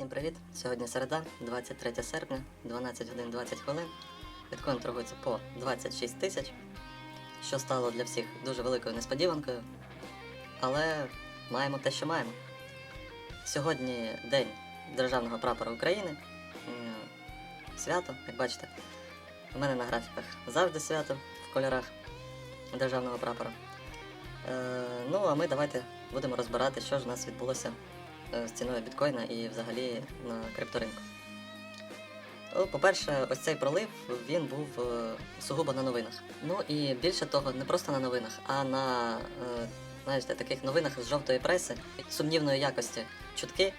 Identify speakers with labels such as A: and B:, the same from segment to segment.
A: Всім привіт! Сьогодні середа, 23 серпня, 12 годин 20 хвилин. Біткоін торгується по 26 тисяч, що стало для всіх дуже великою несподіванкою. Але маємо те, що маємо. Сьогодні День Державного прапора України. Свято, як бачите. У мене на графіках завжди свято в кольорах державного прапора. Е, ну, а ми давайте будемо розбирати, що ж у нас відбулося з ціною біткоїна і взагалі на крипторинку. По-перше, ось цей пролив він був е, сугубо на новинах. Ну і більше того, не просто на новинах, а на е, знаєте, таких новинах з жовтої преси, сумнівної якості чутки,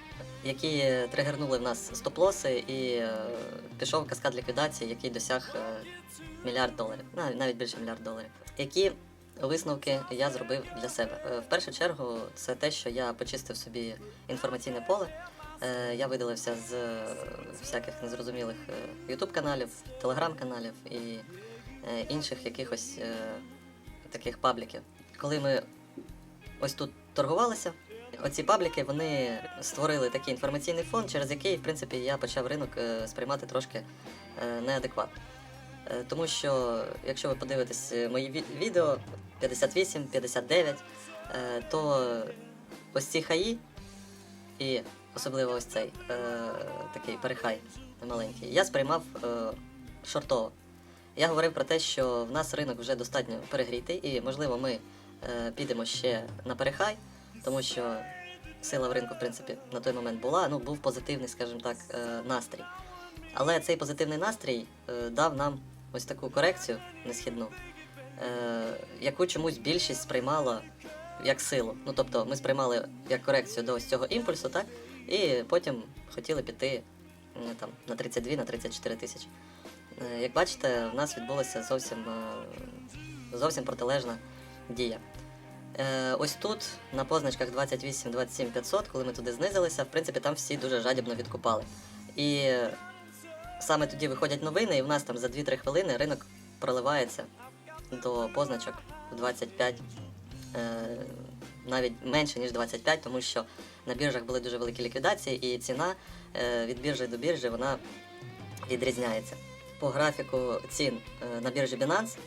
A: які тригернули в нас стоп-лоси, і е, пішов каскад ліквідації, який досяг е, мільярд доларів, навіть більше мільярд доларів. Які висновки я зробив для себе? Е, В першу чергу, це те, що я почистив собі інформаційне поле. Е, Я видалився з е, всяких незрозумілих YouTube каналів, телеграм-каналів і інших якихось таких пабліків. Коли ми ось тут торгувалися, оці пабліки вони створили такий інформаційний фон, через який, в принципі, я почав ринок сприймати трошки неадекватно. Тому що, якщо ви подивитесь мої ві- відео 58, 59, е, то ось ці хаї, і особливо ось цей е, такий перехай маленький, я сприймав е, шортово. Я говорив про те, що в нас ринок вже достатньо перегрітий, і можливо ми підемо ще на перехай, тому що сила в ринку, в принципі, на той момент була. Ну, був позитивний, скажімо так, настрій. Але цей позитивний настрій дав нам ось таку корекцію несхідну, яку чомусь більшість сприймала як силу. Ну тобто ми сприймали як корекцію до ось цього імпульсу, так? І потім хотіли піти там, на 32, на 34 тисячі. Е, Як бачите, в нас відбулася зовсім, е, зовсім протилежна дія. Е, Ось тут, на позначках 28, 27, 500, коли ми туди знизилися, в принципі, там всі дуже жадібно відкупали. І е, саме тоді виходять новини, і в нас там за 2-3 хвилини ринок проливається до позначок в 25, е, навіть менше, ніж 25, тому що на біржах були дуже великі ліквідації, і ціна е, від біржі до біржі вона відрізняється. По графіку цін е, на біржі Binance,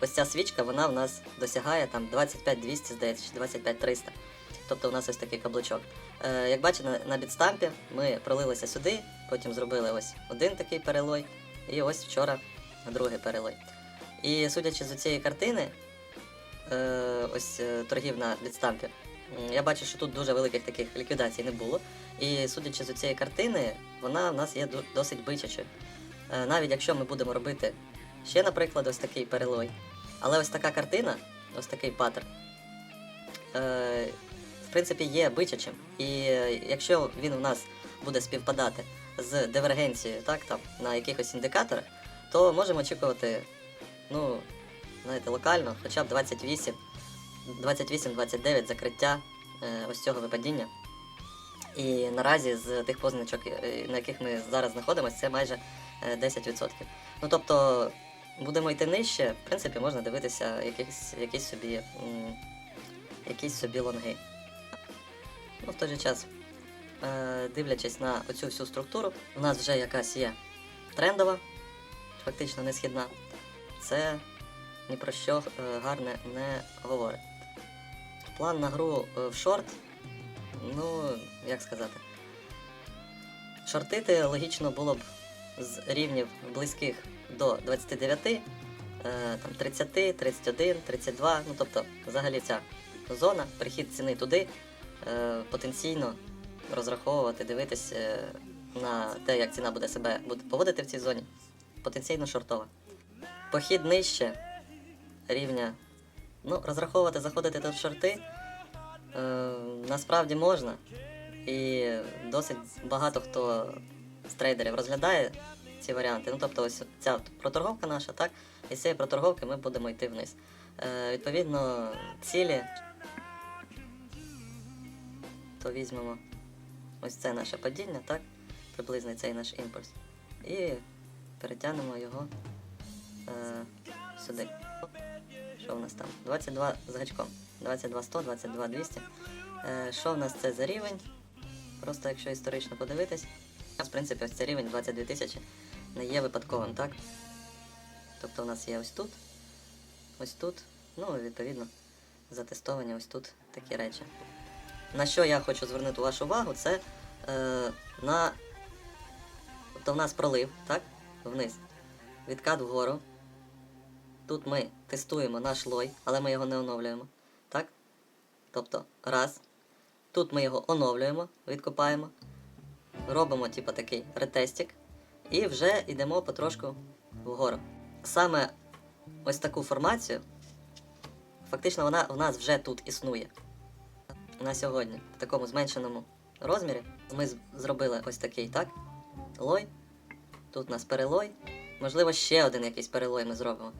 A: ось ця свічка вона в нас досягає там 25 200, здається, чи 25 300. Тобто у нас ось такий каблучок. Е, як бачите, на, на бітстампі ми пролилися сюди, потім зробили ось один такий перелой, і ось вчора другий перелой. І судячи з цієї картини, е, ось е, торгів на бітстампі, я бачу, що тут дуже великих таких ліквідацій не було. І судячи з цієї картини, вона в нас є досить бичачою. Е, навіть якщо ми будемо робити ще, наприклад, ось такий перелой. Але ось така картина, ось такий паттерн, в принципі, є бичачим. І якщо він у нас буде співпадати з дивергенцією, так, там, на якихось індикаторах, то можемо очікувати, ну, знаєте, локально, хоча б 28, 28-29 закриття е, ось цього випадіння. І наразі з тих позначок, е, на яких ми зараз знаходимося, це майже е, 10%. Ну тобто будемо йти нижче, в принципі, можна дивитися якісь, якісь собі якісь собі лонги. Ну, в той же час, е, дивлячись на оцю всю структуру, у нас вже якась є трендова, фактично не східна. Це ні про що е, гарне не говорить. План на гру е, в шорт, ну, як сказати. Шортити логічно було б з рівнів близьких до 29, е, там 30, 31, 32, ну тобто взагалі ця зона, прихід ціни туди, потенційно розраховувати, дивитись на те, як ціна буде себе поводити в цій зоні, потенційно шортова. Похід нижче рівня, ну, розраховувати, заходити тут в шорти е, насправді можна. І досить багато хто з трейдерів розглядає ці варіанти. Ну, тобто, ось ця проторговка наша, так? І з цієї проторговки ми будемо йти вниз. Е, відповідно, цілі, то візьмемо ось це наше падіння, так? Приблизно цей наш імпульс. І перетягнемо його сюди. Що в нас там? 22 з гачком. 22 100, 22 200. Е, що в нас це за рівень? Просто якщо історично подивитись, в принципі, ось цей рівень 22 тисячі не є випадковим, так? Тобто у нас є ось тут, ось тут, ну, відповідно, затестовані ось тут такі речі. На що я хочу звернути вашу увагу, це е, на. Тобто в нас пролив, так? Вниз. Відкат вгору. Тут ми тестуємо наш лой, але ми його не оновлюємо. Так? Тобто, раз. Тут ми його оновлюємо, відкопаємо. Робимо, типу, такий ретестик. І вже йдемо потрошку вгору. Саме ось таку формацію, фактично, вона в нас вже тут існує. На сьогодні, в такому зменшеному розмірі, ми зробили ось такий, так? Лой. Тут у нас перелой. Можливо, ще один якийсь перелой ми зробимо.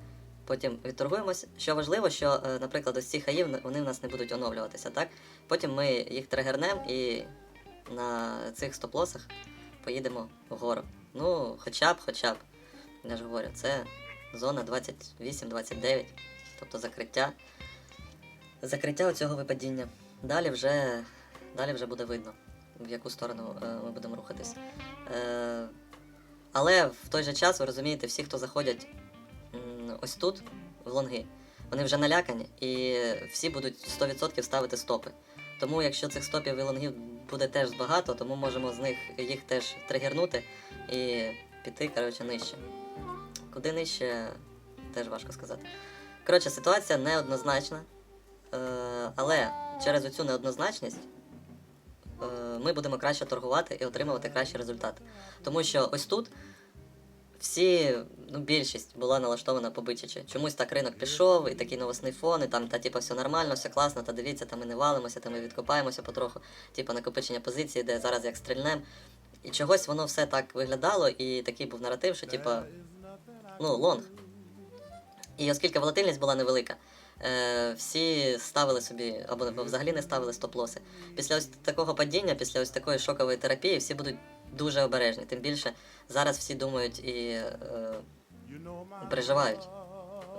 A: Потім відторгуємось. Що важливо, що, е, наприклад, ось ці хаї вони в нас не будуть оновлюватися, так? Потім ми їх тригернемо і на цих стоп-лосах поїдемо вгору. Ну, хоча б, хоча б, я ж говорю, це зона 28-29, тобто закриття. Закриття цього випадіння. Далі вже, далі вже буде видно, в яку сторону е, ми будемо рухатись. Е, але в той же час, ви розумієте, всі, хто заходять ось тут, в лонги, вони вже налякані, і всі будуть 100% ставити стопи. Тому якщо цих стопів і лонгів буде теж багато, тому можемо з них їх теж тригернути і піти, коротше, нижче. Куди нижче, теж важко сказати. Коротше, ситуація неоднозначна, е, але через оцю неоднозначність е, ми будемо краще торгувати і отримувати кращі результати. Тому що ось тут всі, ну, більшість була налаштована побичачі. Чомусь так ринок пішов, і такий новосний фон, і там, та типу, все нормально, все класно, та дивіться, там ми не валимося, та ми відкопаємося потроху, типу накопичення позиції, де зараз як стрільнем. І чогось воно все так виглядало, і такий був наратив, що типу, ну, лонг. І оскільки волатильність була невелика, е, всі ставили собі, або взагалі не ставили стоп-лоси. Після ось такого падіння, після ось такої шокової терапії, всі будуть дуже обережні. Тим більше зараз всі думають і е, переживають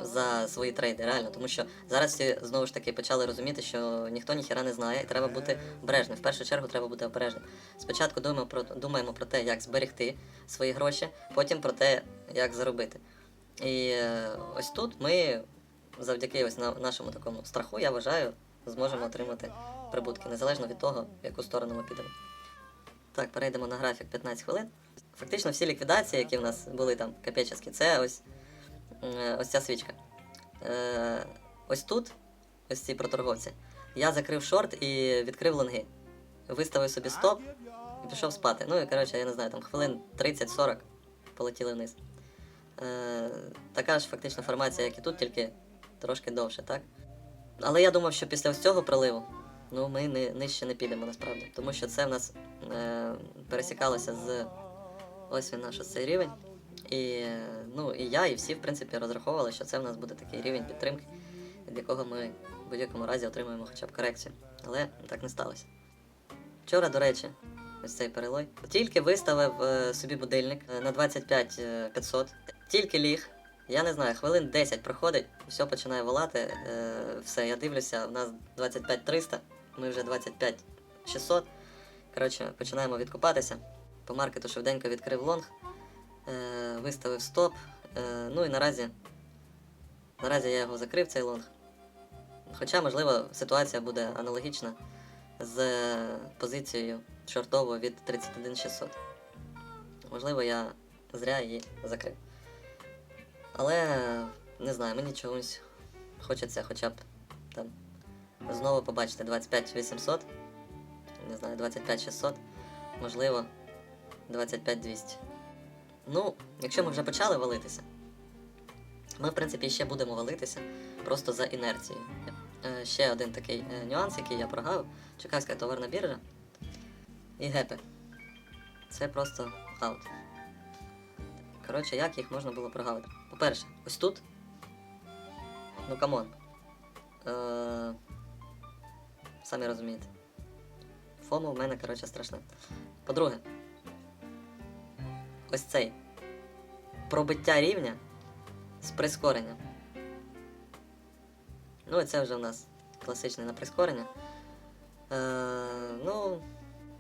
A: за свої трейди, реально. Тому що зараз всі знову ж таки почали розуміти, що ніхто ніхіра не знає, і треба бути обережним. В першу чергу треба бути обережним. Спочатку думаємо про, думаємо про те, як зберегти свої гроші, потім про те, як заробити. І е, ось тут ми, завдяки ось на нашому такому страху, я вважаю, зможемо отримати прибутки, незалежно від того, в яку сторону ми підемо. Так, перейдемо на графік 15 хвилин. Фактично всі ліквідації, які в нас були там капечески, це ось, е, ось ця свічка. Е, ось тут, ось ці проторговці, я закрив шорт і відкрив лонги. Виставив собі стоп і пішов спати. Ну і коротше, я не знаю, там хвилин 30-40 полетіли вниз. Е, така ж фактично формація, як і тут, тільки трошки довше, так? Але я думав, що після ось цього проливу ну, ми не, нижче не підемо насправді. Тому що це в нас е, пересікалося з ось він наш цей рівень. І, ну, і я, і всі, в принципі, розраховували, що це в нас буде такий рівень підтримки, від якого ми в будь-якому разі отримаємо хоча б корекцію. Але так не сталося. Вчора, до речі, ось цей перелой. Тільки виставив е, собі будильник е, на 25 е, 500. Тільки ліг. Я не знаю, хвилин 10 проходить, все починає волати. Все, я дивлюся, в нас 25 300, ми вже 25 600. Коротше, починаємо відкупатися. По маркету швиденько відкрив лонг, е, виставив стоп. Е, ну і наразі, наразі я його закрив, цей лонг. Хоча, можливо, ситуація буде аналогічна з позицією шортовою від 31 600. Можливо, я зря її закрив. Але не знаю, мені чогось хочеться хоча б там знову побачити 25 800, не знаю, 25 600, можливо, 25 200. Ну, якщо ми вже почали валитися, ми, в принципі, ще будемо валитися просто за інерцією. Е, ще один такий е, нюанс, який я прогавив. Чекавська товарна біржа і гепи. Це просто аут. Коротше, як їх можна було прогавити? По-перше, ось тут. Ну камон. Самі розумієте. Фому в мене, коротше, страшне. По-друге, ось цей пробиття рівня з прискоренням. Ну, і це вже в нас класичне на прискорення. Е, ну,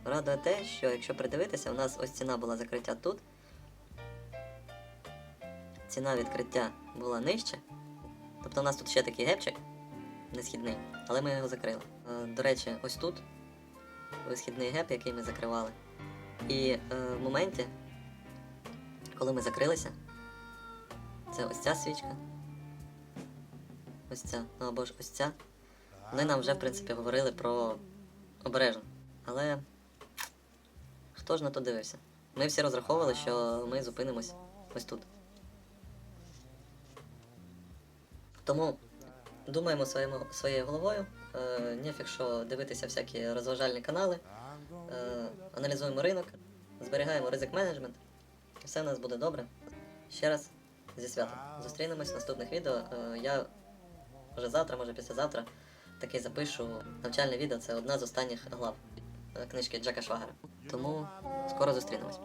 A: Радує те, що якщо придивитися, у нас ось ціна була закриття тут. Ціна відкриття була нижче. Тобто у нас тут ще такий гепчик несхідний, але ми його закрили. Е, До речі, ось тут висхідний геп, який ми закривали. І е, в моменті, коли ми закрилися, це ось ця свічка. Ось ця, ну або ж ось ця. Вони нам вже, в принципі, говорили про обережно. Але хто ж на то дивився? Ми всі розраховували, що ми зупинимось ось тут. Тому думаємо своєму, своєю головою. Е, нефіг, що дивитися всякі розважальні канали, е, аналізуємо ринок, зберігаємо ризик менеджмент, і все в нас буде добре. Ще раз зі святом. Зустрінемось в наступних відео. Е, я вже завтра, може післязавтра, таки запишу навчальне відео. Це одна з останніх глав книжки Джека Швагера. Тому скоро зустрінемось.